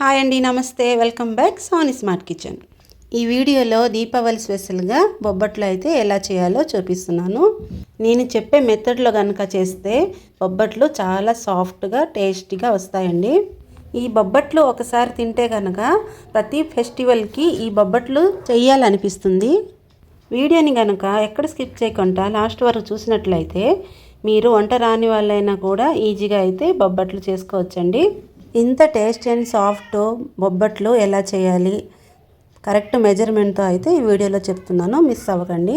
Hi అండి నమస్తే. Welcome back Sony smart kitchen ఈ వీడియోలో దీపావళి స్పెషల్గా బొబ్బట్లు అయితే ఎలా చేయాలో చూపిస్తున్నాను. నేను చెప్పే మెథడ్లో కనుక చేస్తే బొబ్బట్లు చాలా సాఫ్ట్గా టేస్టీగా వస్తాయండి. ఈ బొబ్బట్లు ఒకసారి తింటే కనుక ప్రతి ఫెస్టివల్కి ఈ బొబ్బట్లు చేయాలనిపిస్తుంది. వీడియోని కనుక ఎక్కడ స్కిప్ చేయకుండా లాస్ట్ వరకు చూసినట్లయితే మీరు వంట రాని వాళ్ళైనా కూడా ఈజీగా అయితే బొబ్బట్లు చేసుకోవచ్చండి. ఇంత టేస్ట్ అండ్ సాఫ్ట్ బొబ్బట్లు ఎలా చేయాలి? కరెక్ట్ మెజర్మెంట్తో అయితే ఈ వీడియోలో చెప్తున్నాను. మిస్ అవ్వకండి.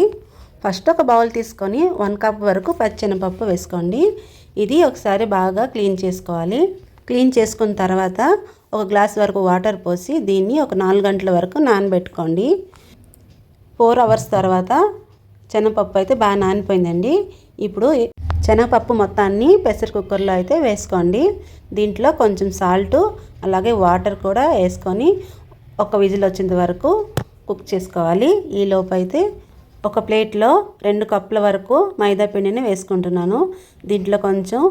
ఫస్ట్ ఒక బౌల్ తీసుకొని వన్ కప్ వరకు పచ్చెనపప్పు వేసుకోండి. ఇది ఒకసారి బాగా క్లీన్ చేసుకోవాలి. క్లీన్ చేసుకున్న తర్వాత ఒక గ్లాస్ వరకు వాటర్ పోసి దీన్ని ఒక నాలుగు గంటల వరకు నానబెట్టుకోండి. ఫోర్ అవర్స్ తర్వాత శనగపప్పు అయితే బాగా నానిపోయిందండి. ఇప్పుడు శనగపప్పు మొత్తాన్ని ప్రెషర్ కుక్కర్లో అయితే వేసుకోండి. దీంట్లో కొంచెం సాల్ట్ అలాగే వాటర్ కూడా వేసుకొని ఒక విజిల్ వచ్చేంత వరకు కుక్ చేసుకోవాలి. ఈ లోపైతే అయితే ఒక ప్లేట్లో రెండు కప్పుల వరకు మైదా పిండిని వేసుకుంటున్నాను. దీంట్లో కొంచెం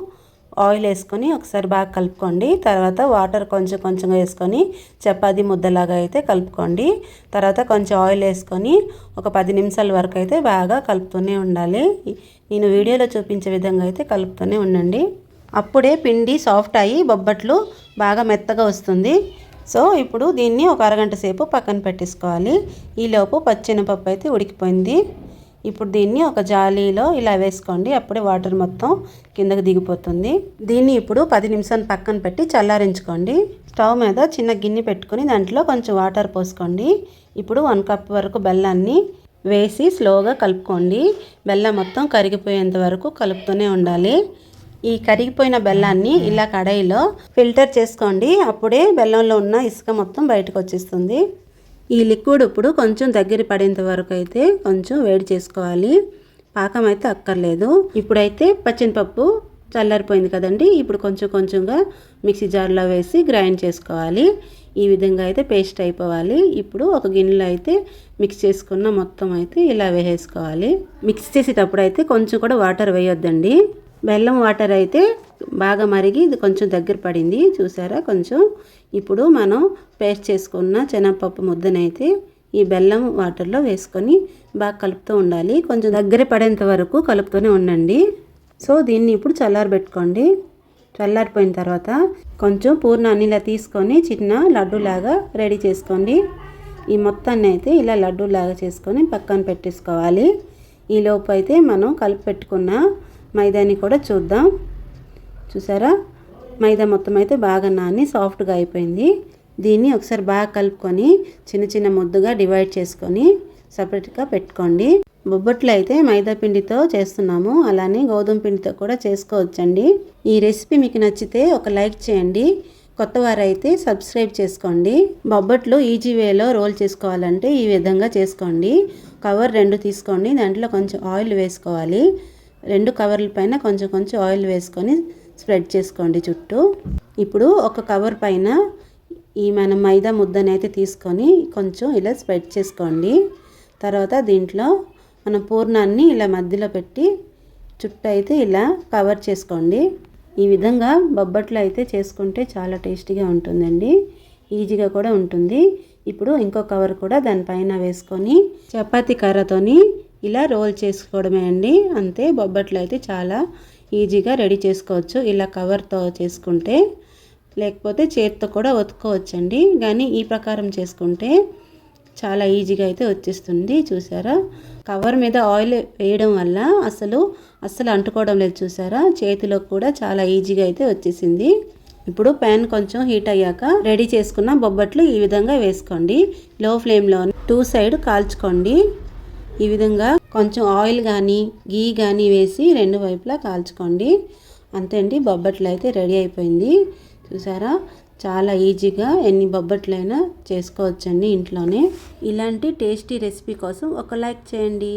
ఆయిల్ వేసుకొని ఒకసారి బాగా కలుపుకోండి. తర్వాత వాటర్ కొంచెం కొంచెంగా వేసుకొని చపాతి ముద్దలాగా అయితే కలుపుకోండి. తర్వాత కొంచెం ఆయిల్ వేసుకొని ఒక పది నిమిషాల వరకు అయితే బాగా కలుపుతూనే ఉండాలి. నేను వీడియోలో చూపించే విధంగా అయితే కలుపుతూనే ఉండండి. అప్పుడే పిండి సాఫ్ట్ అయ్యి బొబ్బట్లు బాగా మెత్తగా వస్తుంది. సో ఇప్పుడు దీన్ని ఒక అరగంట సేపు పక్కన పెట్టేసుకోవాలి. ఈలోపు పచ్చెనపప్పు అయితే ఉడికిపోయింది. ఇప్పుడు దీన్ని ఒక జాలీలో ఇలా వేసుకోండి. అప్పుడే వాటర్ మొత్తం కిందకి దిగిపోతుంది. దీన్ని ఇప్పుడు పది నిమిషాలు పక్కన పెట్టి చల్లారించుకోండి. స్టవ్ మీద చిన్న గిన్నె పెట్టుకొని దాంట్లో కొంచెం వాటర్ పోసుకోండి. ఇప్పుడు వన్ కప్ వరకు బెల్లాన్ని వేసి స్లోగా కలుపుకోండి. బెల్లం మొత్తం కరిగిపోయేంత వరకు కలుపుతూనే ఉండాలి. ఈ కరిగిపోయిన బెల్లాన్ని ఇలా కడాయిలో ఫిల్టర్ చేసుకోండి. అప్పుడే బెల్లంలో ఉన్న ఇసుక మొత్తం బయటకు వచ్చేస్తుంది. ఈ లిక్విడ్ ఇప్పుడు కొంచెం దగ్గర పడేంత వరకు అయితే కొంచెం వేడి చేసుకోవాలి. పాకం అయితే అక్కర్లేదు. ఇప్పుడైతే పచ్చెనపప్పు చల్లారిపోయింది కదండి. ఇప్పుడు కొంచెం కొంచెంగా మిక్సీ జార్లో వేసి గ్రైండ్ చేసుకోవాలి. ఈ విధంగా అయితే పేస్ట్ అయిపోవాలి. ఇప్పుడు ఒక గిన్నెలో అయితే మిక్స్ చేసుకున్న మొత్తం అయితే ఇలా వేసేసుకోవాలి. మిక్స్ చేసేటప్పుడు అయితే కొంచెం కూడా వాటర్ వేయొద్దండి. బెల్లం వాటర్ అయితే బాగా మరిగి ఇది కొంచెం దగ్గర పడింది. చూసారా? కొంచెం ఇప్పుడు మనం పేస్ట్ చేసుకున్న శనగపప్పు ముద్దనైతే ఈ బెల్లం వాటర్లో వేసుకొని బాగా కలుపుతూ ఉండాలి. కొంచెం దగ్గర పడేంత వరకు కలుపుతూనే ఉండండి. సో దీన్ని ఇప్పుడు చల్లారబెట్టుకోండి చల్లారిపోయిన తర్వాత కొంచెం పూర్ణాన్ని ఇలా తీసుకొని చిన్న లడ్డూలాగా రెడీ చేసుకోండి. ఈ మొత్తాన్ని అయితే ఇలా లడ్డూలాగా చేసుకొని పక్కన పెట్టేసుకోవాలి. ఈ అయితే మనం కలిపి పెట్టుకున్న మైదాని కూడా చూద్దాం. చూసారా? మైదా మొత్తం అయితే బాగా నాని సాఫ్ట్గా అయిపోయింది. దీన్ని ఒకసారి బాగా కలుపుకొని చిన్న చిన్న ముద్దుగా డివైడ్ చేసుకొని సపరేట్గా పెట్టుకోండి. బొబ్బట్లు అయితే మైదా పిండితో చేస్తున్నాము. అలానే గోధుమ పిండితో కూడా చేసుకోవచ్చండి. ఈ రెసిపీ మీకు నచ్చితే ఒక లైక్ చేయండి. కొత్త వారైతే సబ్స్క్రైబ్ చేసుకోండి. బొబ్బట్లు ఈజీ వేలో రోల్ చేసుకోవాలంటే ఈ విధంగా చేసుకోండి. కవర్ రెండు తీసుకోండి. దాంట్లో కొంచెం ఆయిల్ వేసుకోవాలి. రెండు కవర్ల పైన కొంచెం కొంచెం ఆయిల్ వేసుకొని స్ప్రెడ్ చేసుకోండి చుట్టూ. ఇప్పుడు ఒక కవర్ పైన ఈ మనం మైదా ముద్దని అయితే తీసుకొని కొంచెం ఇలా స్ప్రెడ్ చేసుకోండి. తర్వాత దీంట్లో మనం పూర్ణాన్ని ఇలా మధ్యలో పెట్టి చుట్టూ అయితే ఇలా కవర్ చేసుకోండి. ఈ విధంగా బొబ్బట్లు అయితే చేసుకుంటే చాలా టేస్టీగా ఉంటుందండి. ఈజీగా కూడా ఉంటుంది. ఇప్పుడు ఇంకో కవర్ కూడా దానిపైన వేసుకొని చపాతీ కర్రతోని ఇలా రోల్ చేసుకోవడమే అండి. అంతే బొబ్బట్లు అయితే చాలా ఈజీగా రెడీ చేసుకోవచ్చు. ఇలా కవర్తో చేసుకుంటే లేకపోతే చేతితో కూడా ఒత్తుకోవచ్చండి. కానీ ఈ ప్రకారం చేసుకుంటే చాలా ఈజీగా అయితే వచ్చేస్తుంది. చూసారా? కవర్ మీద ఆయిల్ వేయడం వల్ల అసలు అస్సలు అంటుకోవడం లేదు చూసారా? చేతిలో కూడా చాలా ఈజీగా అయితే వచ్చేసింది. ఇప్పుడు ప్యాన్ కొంచెం హీట్ అయ్యాక రెడీ చేసుకున్న బొబ్బట్లు ఈ విధంగా వేసుకోండి. లో ఫ్లేమ్లో టూ సైడ్ కాల్చుకోండి. ఈ విధంగా కొంచెం ఆయిల్ కానీ గీ కానీ వేసి రెండు వైపులా కాల్చుకోండి. అంతే అండి బొబ్బట్లు అయితే రెడీ అయిపోయింది. చూసారా? చాలా ఈజీగా ఎన్ని బొబ్బట్లైనా చేసుకోవచ్చండి ఇంట్లోనే. ఇలాంటి టేస్టీ రెసిపీ కోసం ఒక లైక్ చేయండి.